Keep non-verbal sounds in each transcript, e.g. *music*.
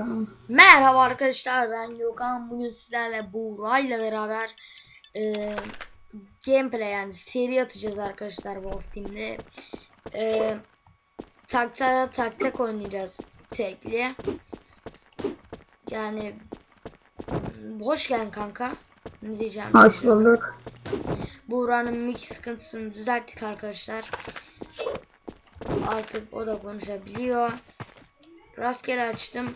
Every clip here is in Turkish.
Tamam. Merhaba arkadaşlar ben Gökhan. Bugün sizlerle Buğra ile beraber e, gameplay yani seri atacağız arkadaşlar Wolf Team'de. E, tak tak oynayacağız tekli. Yani hoş geldin kanka. Ne diyeceğim Hoş bulduk. Buğra'nın mic sıkıntısını düzelttik arkadaşlar. Artık o da konuşabiliyor. Rastgele açtım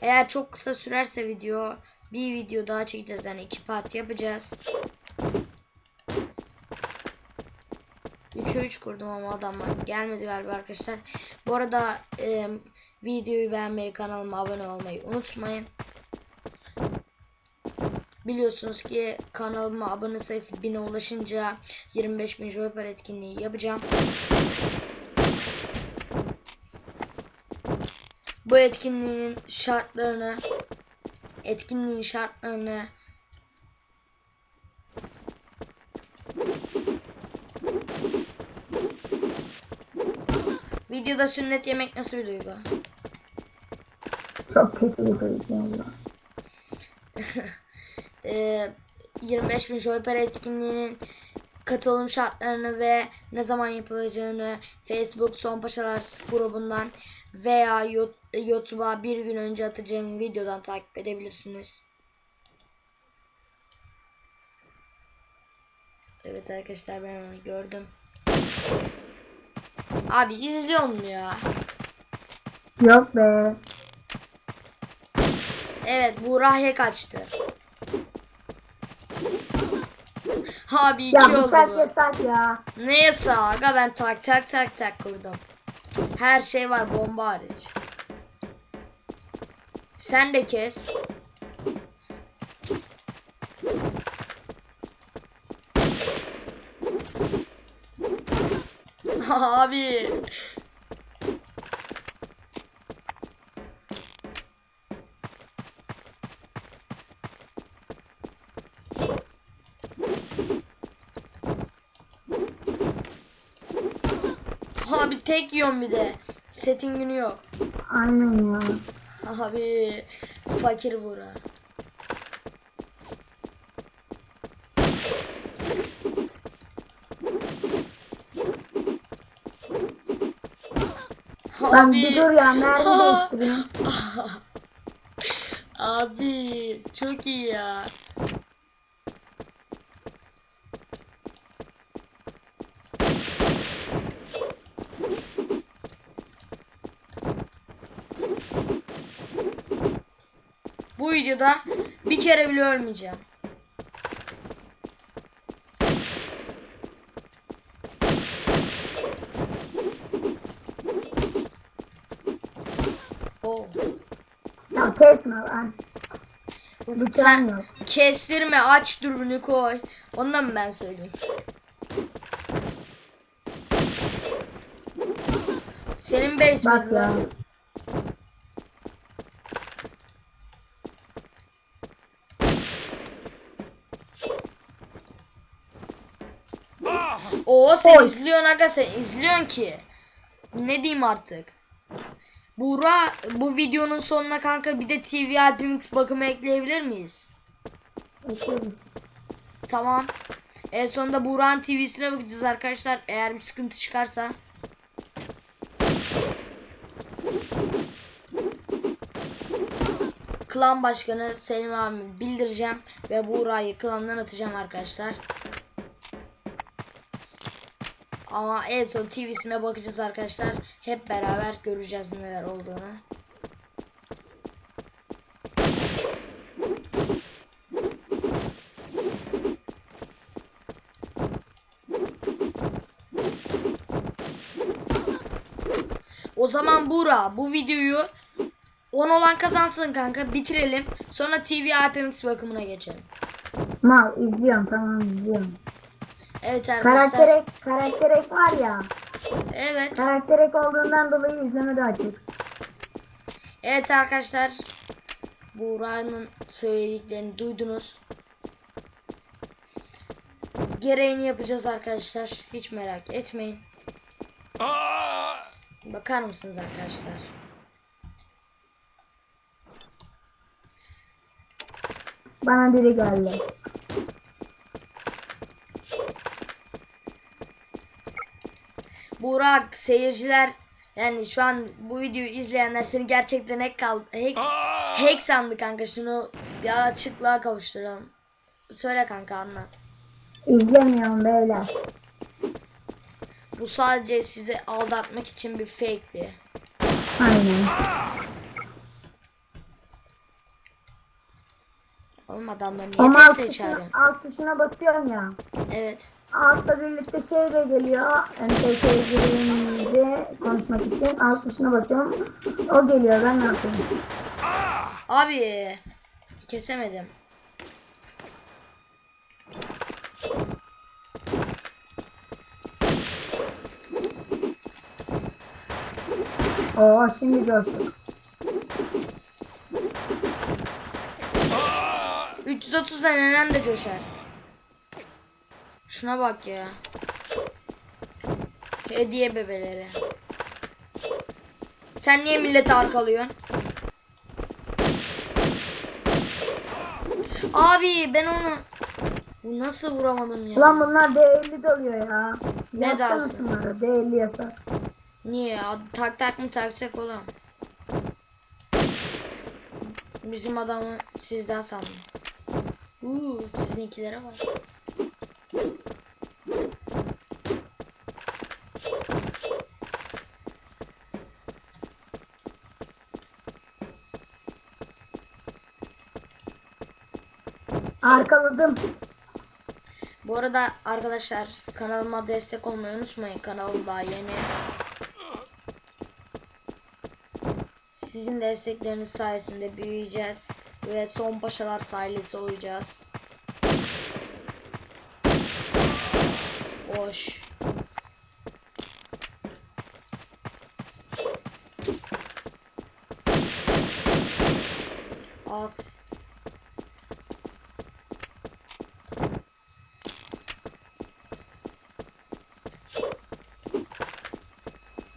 eğer çok kısa sürerse video bir video daha çekeceğiz yani iki part yapacağız. 3'e 3 kurdum ama adamlar gelmedi galiba arkadaşlar. Bu arada e, videoyu beğenmeyi kanalıma abone olmayı unutmayın. Biliyorsunuz ki kanalıma abone sayısı 1000'e ulaşınca 25 bin Joypar etkinliği yapacağım. Bu etkinliğin şartlarını etkinliğin şartlarını Videoda sünnet yemek nasıl bir duygu? Çok kötü bir duygu valla. *laughs* Ee, 25 bin Joyper etkinliğinin katılım şartlarını ve ne zaman yapılacağını Facebook Son Paşalar grubundan veya Yo- YouTube'a bir gün önce atacağım videodan takip edebilirsiniz. Evet arkadaşlar ben onu gördüm. Abi izliyor mu ya? Yok be. Evet Buğra'ya kaçtı. Abi iki Ya oldu bıçak bu. yasak ya. Neyse aga ben tak tak tak tak kurdum. Her şey var bomba hariç. Sen de kes. *laughs* Abi. Abi tek yiyorum bir de. Setin günü yok. Aynen ya. Abi fakir bura. Ben bir dur ya mermi değiştireyim. *laughs* Abi çok iyi ya. Bu videoda bir kere bile ölmeyeceğim. Oh. Ya kesme lan. Bıçağım yok. Kestirme aç dürbünü koy. Ondan mı ben söyleyeyim? Senin base Bak miydi ya. lan? Oo sen Oy. izliyorsun aga sen izliyorsun ki. Ne diyeyim artık. Buğra bu videonun sonuna kanka bir de TV Alpimix bakımı ekleyebilir miyiz? Ekleriz. Tamam. En sonunda Buğra'nın TV'sine bakacağız arkadaşlar. Eğer bir sıkıntı çıkarsa. Klan başkanı Selim abi bildireceğim. Ve Buğra'yı klandan atacağım arkadaşlar. Ama en son TV'sine bakacağız arkadaşlar. Hep beraber göreceğiz neler olduğunu. O zaman Buğra bu videoyu 10 olan kazansın kanka bitirelim. Sonra TV RPMX bakımına geçelim. Mal izliyorum tamam izliyorum. Evet arkadaşlar. Karakter karakter ek var ya. Evet. Karakter ek olduğundan dolayı izleme de açık. Evet arkadaşlar. Buğra'nın söylediklerini duydunuz. Gereğini yapacağız arkadaşlar. Hiç merak etmeyin. Aa! Bakar mısınız arkadaşlar? Bana biri geldi. Burak seyirciler yani şu an bu videoyu izleyenler seni gerçekten hack, kal hack, hack sandı kanka şunu bir açıklığa kavuşturalım. Söyle kanka anlat. İzlemiyorum beyler. Bu sadece sizi aldatmak için bir fake'ti. Aynen. Oğlum adamlar niye Ama alt TS tuşuna, çağırıyorsun? alt tuşuna basıyorum ya. Evet. Altla birlikte şey de geliyor. MTS'ye girince konuşmak için alt tuşuna basıyorum. O geliyor ben ne yapayım? Abi kesemedim. Oo şimdi coştuk. 330'da nenem de coşar. Şuna bak ya. Hediye bebeleri. Sen niye milleti arkalıyorsun? Abi ben onu Bu nasıl vuramadım ya? Ulan bunlar D50 doluyor ya. Ne dersin? şunları D50 yasak. Niye ya? Tak tak mı takacak oğlum? Bizim adamı sizden sandım. Uuu sizinkilere bak. Arkaladım. Bu arada arkadaşlar kanalıma destek olmayı unutmayın. Kanalım daha yeni. Sizin destekleriniz sayesinde büyüyeceğiz ve son paşalar sahilesi olacağız. Hoş. Az.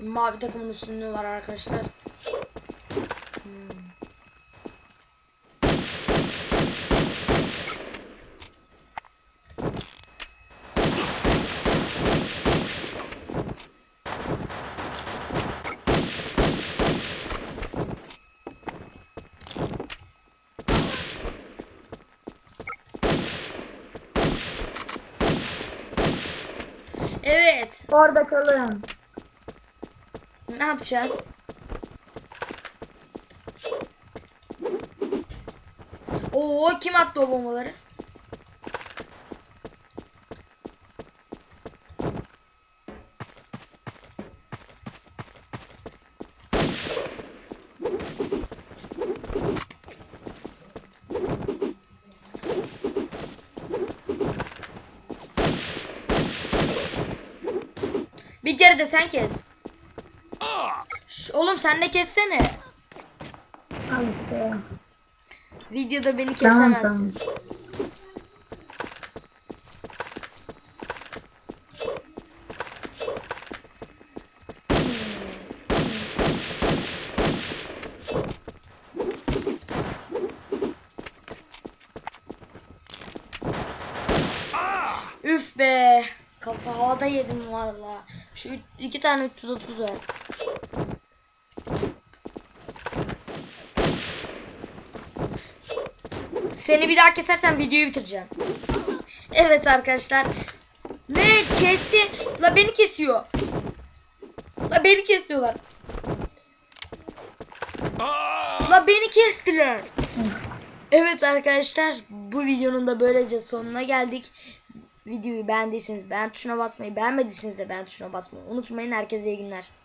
Mavi takımın üstünlüğü var arkadaşlar. Hmm. Evet. Orada kalın. Ne yapacaksın? Oo kim attı o bombaları? Bir kere de sen kes. Oğlum sen de kessene. Al işte ya. Videoda beni Tamam kesemezsin. tamam. Üf be. Kafa havada yedim valla. Şu iki tane 330 ver. Seni bir daha kesersen videoyu bitireceğim. Evet arkadaşlar. Ne kesti? La beni kesiyor. La beni kesiyorlar. La beni kestiler. Evet arkadaşlar bu videonun da böylece sonuna geldik. Videoyu beğendiyseniz beğen tuşuna basmayı, beğenmediyseniz de beğen tuşuna basmayı unutmayın. Herkese iyi günler.